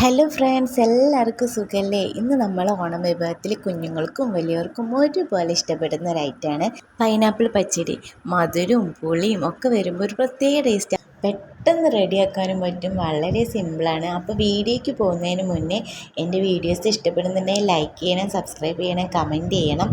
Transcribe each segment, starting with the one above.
Hello friends എല്ലാവർക്കും സുഖമല്ലേ ഇന്ന് നമ്മൾ ഓണം വിഭവത്തിൽ കുഞ്ഞുങ്ങൾക്കും വലിയവർക്കും ഒരുപോലെ ഇഷ്ടപ്പെടുന്ന ഒരു ഐറ്റമാണ് പൈനാപ്പിൾ പച്ചടി. മധുരവും പുളിയും ഒക്കെ വരുമ്പോൾ ഒരു പ്രത്യേക ടേസ്റ്റ് പെട്ടെന്ന് റെഡിയാക്കാനും പറ്റും. വളരെ സിമ്പിളാണ് അപ്പോൾ വീഡിയോയ്ക്ക് പോകുന്നതിന് മുന്നേ എന്റെ വീഡിയോസ് ഇഷ്ടപ്പെടുന്നുണ്ടെങ്കിൽ ലൈക്ക് ചെയ്യണം സബ്സ്ക്രൈബ് ചെയ്യണം കമന്റ് ചെയ്യണം.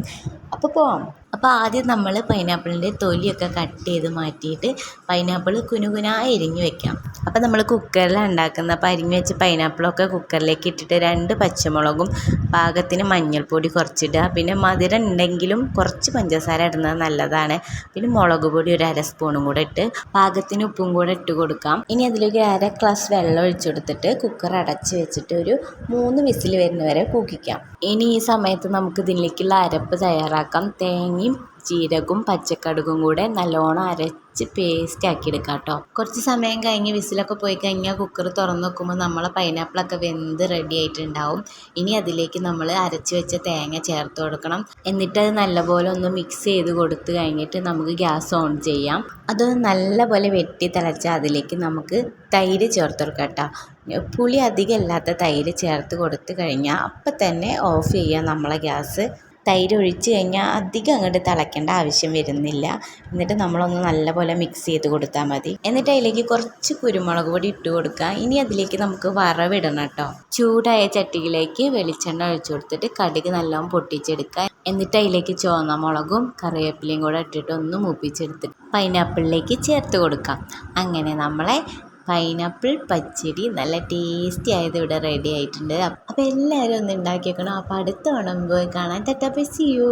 അപ്പോൾ പോവാം. അപ്പോൾ ആദ്യം നമ്മൾ പൈനാപ്പിളിന്റെ തൊലിയൊക്കെ കട്ട് ചെയ്ത് മാറ്റിയിട്ട് പൈനാപ്പിൾ കുനുകുനായി അരിഞ്ഞ് വെക്കാം. അപ്പോൾ നമ്മൾ കുക്കറിലാണ് ഉണ്ടാക്കുന്നത്. അപ്പോൾ അരിഞ്ഞ് വെച്ച പൈനാപ്പിളൊക്കെ കുക്കറിലേക്ക് ഇട്ടിട്ട് രണ്ട് പച്ചമുളകും പാകത്തിന് മഞ്ഞൾപ്പൊടി കുറച്ചിടുക. പിന്നെ മധുരം ഉണ്ടെങ്കിലും കുറച്ച് പഞ്ചസാര ഇടുന്നത് നല്ലതാണ്. പിന്നെ മുളക് പൊടി ഒരു അര സ്പൂണും കൂടെ ഇട്ട് പാകത്തിന് ഉപ്പും കൂടെ ഇട്ട് കൊടുക്കാം. ഇനി അതിലേക്ക് അര ഗ്ലാസ് വെള്ളം ഒഴിച്ചു കൊടുത്തിട്ട് കുക്കർ അടച്ച് വെച്ചിട്ട് ഒരു മൂന്ന് വിസിൽ വരുന്നവരെ കൂക്കിക്കാം. ഇനി ഈ സമയത്ത് നമുക്ക് ഇതിലേക്കുള്ള അരപ്പ് തയ്യാറാക്കാം. തേങ്ങയും ജീരകവും പച്ചക്കടുകും കൂടെ നല്ലോണം അരച്ച് പേസ്റ്റ് ആക്കി എടുക്കാം കേട്ടോ കുറച്ച് സമയം കഴിഞ്ഞ് വിസിലൊക്കെ പോയി കഴിഞ്ഞാൽ കുക്കർ തുറന്ന് നോക്കുമ്പോൾ നമ്മളെ പൈനാപ്പിളൊക്കെ വെന്ത് റെഡി ആയിട്ടുണ്ടാവും. ഇനി അതിലേക്ക് നമ്മൾ അരച്ച് വെച്ച തേങ്ങ ചേർത്ത് കൊടുക്കണം. എന്നിട്ട് അത് നല്ലപോലെ ഒന്ന് മിക്സ് ചെയ്ത് കൊടുത്ത് കഴിഞ്ഞിട്ട് നമുക്ക് ഗ്യാസ് ഓൺ ചെയ്യാം. അത് നല്ലപോലെ വെട്ടി തിളച്ച അതിലേക്ക് നമുക്ക് തൈര് ചേർത്ത് കൊടുക്കാം കേട്ടോ പുളി അധികം ഇല്ലാത്ത തൈര് ചേർത്ത് കൊടുത്ത് കഴിഞ്ഞാൽ അപ്പം തന്നെ ഓഫ് ചെയ്യാം നമ്മളെ ഗ്യാസ്. തൈര് ഒഴിച്ച് കഴിഞ്ഞാൽ അധികം അങ്ങോട്ട് തിളയ്ക്കേണ്ട ആവശ്യം വരുന്നില്ല. എന്നിട്ട് നമ്മളൊന്ന് നല്ലപോലെ മിക്സ് ചെയ്ത് കൊടുത്താൽ മതി. എന്നിട്ട് അതിലേക്ക് കുറച്ച് കുരുമുളക് പൊടി ഇട്ട് കൊടുക്കുക. ഇനി അതിലേക്ക് നമുക്ക് വറവിടണം കേട്ടോ. ചൂടായ ചട്ടിയിലേക്ക് വെളിച്ചെണ്ണ ഒഴിച്ചു കൊടുത്തിട്ട് കടുക് നല്ലോണം പൊട്ടിച്ചെടുക്കുക. എന്നിട്ട് അതിലേക്ക് ചുവന്ന മുളകും കറിവേപ്പിലയും കൂടെ ഇട്ടിട്ട് ഒന്ന് മൂപ്പിച്ചെടുത്തിട്ട് പൈനാപ്പിളിലേക്ക് ചേർത്ത് കൊടുക്കാം. അങ്ങനെ നമ്മളെ പൈനാപ്പിൾ പച്ചടി നല്ല ടേസ്റ്റി ആയത് ഇവിടെ റെഡി ആയിട്ടുണ്ട്. അപ്പോൾ എല്ലാവരും ഒന്ന് ഉണ്ടാക്കി വെക്കണം അപ്പോൾ അടുത്ത ഓണം പോയി കാണാൻ ടാറ്റാ ബൈ സി യു.